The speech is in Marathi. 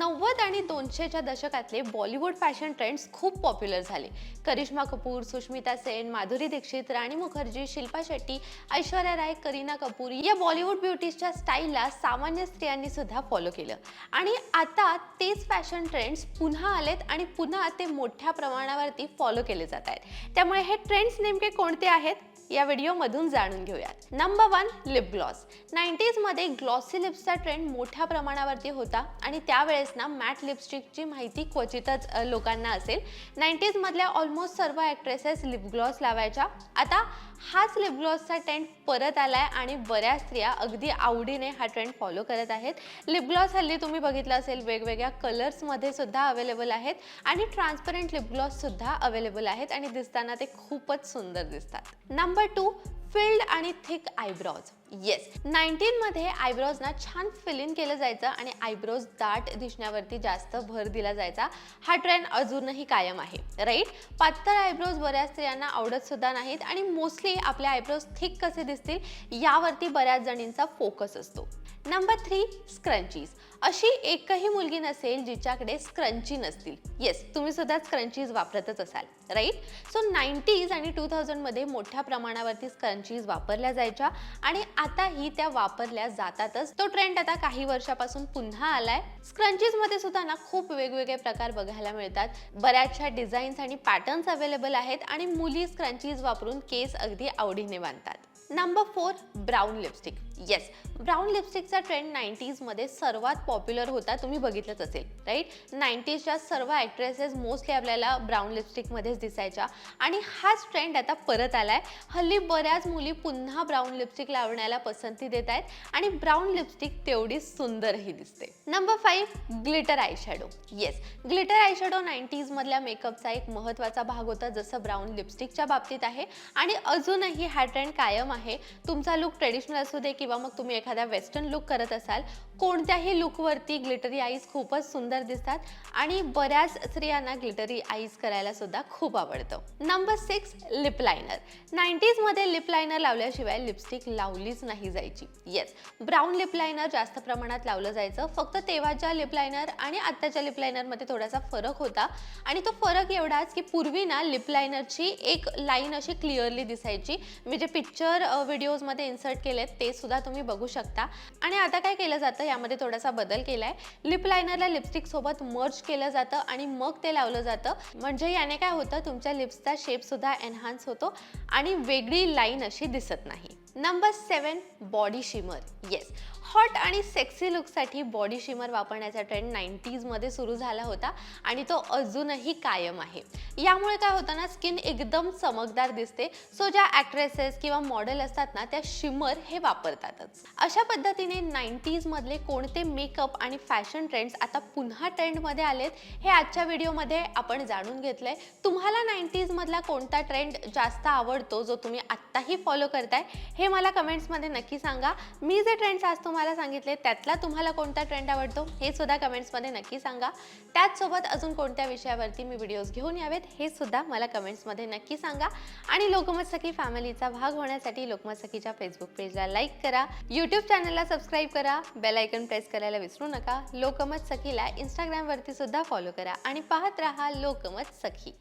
नव्वद आणि दोनशेच्या दशकातले बॉलिवूड फॅशन ट्रेंड्स खूप पॉप्युलर झाले. करिश्मा कपूर सुष्मिता सेन माधुरी दीक्षित राणी मुखर्जी शिल्पा शेट्टी ऐश्वर्या राय करीना कपूर या बॉलिवूड ब्युटीजच्या स्टाईलला सामान्य स्त्रियांनी सुद्धा फॉलो केलं. आणि आता तेच फॅशन ट्रेंड्स पुन्हा आलेत आणि पुन्हा ते मोठ्या प्रमाणावरती फॉलो केले जात आहेत. त्यामुळे हे ट्रेंड्स नेमके कोणते आहेत? या व्हिडिओमधून जाणून घेऊयात. नंबर वन लिप ग्लॉस नाईन्टीजमध्ये ग्लॉसी लिप्सचा ट्रेंड मोठ्या प्रमाणावरती होता आणि त्यावेळेस ना मॅट लिपस्टिकची माहिती क्वचितच लोकांना असेल. नाईन्टीजमधल्या ऑलमोस्ट सर्व ॲक्ट्रेसेस लिप ग्लॉस लावायच्या. आता हाच लिप ग्लॉसचा ट्रेंड परत आलाय आणि बऱ्याच स्त्रिया अगदी आवडीने हा ट्रेंड फॉलो करत आहेत. लिप ग्लॉस हल्ली तुम्ही बघितलं असेल वेगवेगळ्या कलर्समध्ये सुद्धा अवेलेबल आहेत आणि ट्रान्सपरंट लिप ग्लॉससुद्धा अवेलेबल आहेत आणि दिसताना ते खूपच सुंदर दिसतात. नंबर टू फिल्ड आणि थिक आयब्रॉज येस नाईन्टीनमध्ये आयब्रोजना छान फिलिंग केलं जायचं आणि आयब्रोज दाट दिसण्यावरती जास्त भर दिला जायचा. हा ट्रेंड अजूनही कायम आहे. राईट पातळ आयब्रोज बऱ्याच स्त्रियांना आवडत सुद्धा नाहीत आणि मोस्टली आपले आयब्रोज थिक कसे दिसतील यावरती बऱ्याच जणींचा फोकस असतो. नंबर थ्री स्क्रंचीज अशी एकही मुलगी नसेल जिच्याकडे स्क्रंची नसतील. येस तुम्ही सुद्धा स्क्रंचीज वापरतच असाल. राईट सो नाईन्टीज आणि टू थाउजंडमध्ये मोठ्या प्रमाणावरती स्क्रंचीज वापरल्या जायच्या आणि आताही त्या वापरल्या जातातच. तो ट्रेंड आता काही वर्षापासून पुन्हा आलाय. स्क्रंचीजमध्ये सुद्धा ना खूप वेगवेगळे प्रकार बघायला मिळतात. बऱ्याचशा डिझाईन्स आणि पॅटर्न्स अवेलेबल आहेत आणि मुली स्क्रंचीज वापरून केस अगदी आवडीने बांधतात. Number four brown lipstick yes brown लिपस्टिकचा trend नाईन्टीजमध्ये सर्वात पॉप्युलर होता तुम्ही बघितलंच असेल राईट नाईन्टीजच्या सर्व ॲक्ट्रेसेस मोस्टली आपल्याला ब्राऊन लिपस्टिकमध्येच दिसायच्या. आणि हाच ट्रेंड आता परत आला आहे हल्ली बऱ्याच मुली पुन्हा ब्राऊन लिपस्टिक लावण्याला पसंती देत आहेत आणि ब्राऊन लिपस्टिक तेवढी सुंदरही दिसते. Number five glitter eye shadow yes glitter eye shadow नाईन्टीजमधल्या मेकअपचा एक महत्त्वाचा भाग होता जसं ब्राऊन लिपस्टिकच्या बाबतीत आहे. आणि अजूनही हा ट्रेंड कायम आहे. तुमचा लुक ट्रेडिशनल असू दे किंवा किंवा मग तुम्ही एखाद्या वेस्टर्न लुक करत असाल कोणत्याही लुकवरती ग्लिटरी आईज खूपच सुंदर दिसतात आणि बऱ्याच स्त्रियांना ग्लिटरी आईज करायला सुद्धा खूप आवडतं. नंबर सिक्स लिप लायनर नाईन्टीजमध्ये लिप लायनर लावल्याशिवाय लिपस्टिक लावलीच नाही जायची. येस ब्राऊन लिप लायनर जास्त प्रमाणात लावलं जायचं. फक्त तेव्हाच्या लिप लायनर आणि आत्ताच्या लिप लायनरमध्ये थोडासा फरक होता. आणि तो फरक एवढाच की पूर्वी ना लिप लायनरची एक लाईन अशी क्लिअरली दिसायची. मी जे पिक्चर व्हिडिओजमध्ये इन्सर्ट केलेत ते सुद्धा तुम्ही बघू शकता. आणि आता काय केलं जातं यामध्ये थोडासा बदल केलाय. लिप लायनरला लिपस्टिक सोबत मर्ज केलं जातं आणि मग ते लावलं जातं. म्हणजे याने काय होतं तुमच्या लिप्सचा शेप सुद्धा एनहान्स होतो आणि वेगळी लाईन अशी दिसत नाही. Number seven body shimmer yes hot आणि सेक्सी लुकसाठी बॉडी शिमर वापरण्याचा ट्रेंड नाईन्टीजमध्ये सुरू झाला होता आणि तो अजूनही कायम आहे. यामुळे काय होतं ना स्किन एकदम चमकदार दिसते. सो ज्या ॲक्ट्रेसेस किंवा मॉडेल असतात ना त्या शिमर हे वापरतातच. अशा पद्धतीने नाईन्टीजमधले कोणते मेकअप आणि फॅशन ट्रेंड्स आता पुन्हा ट्रेंडमध्ये आलेत हे आजच्या व्हिडिओमध्ये आपण जाणून घेतलंय. तुम्हाला नाईन्टीजमधला कोणता ट्रेंड जास्त आवडतो जो तुम्ही आत्ताही फॉलो करताय हे मला कमेंट्समध्ये नक्की सांगा. मी जे ट्रेंड्स आज तुम्हाला सांगितले त्यातला तुम्हाला कोणता ट्रेंड आवडतो हे सुद्धा कमेंट्समध्ये नक्की सांगा. त्याचसोबत अजून कोणत्या विषयावरती मी व्हिडिओज घेऊन यावेत हे सुद्धा मला कमेंट्समध्ये नक्की सांगा. आणि लोकमत सखी फॅमिलीचा भाग होण्यासाठी लोकमत सखीच्या फेसबुक पेजला लाईक करा. यूट्यूब चॅनलला सबस्क्राईब करा. बेल आयकन प्रेस करायला विसरू नका. लोकमत सखीला इंस्टाग्रामवरती सुद्धा फॉलो करा. आणि पाहत राहा लोकमत सखी.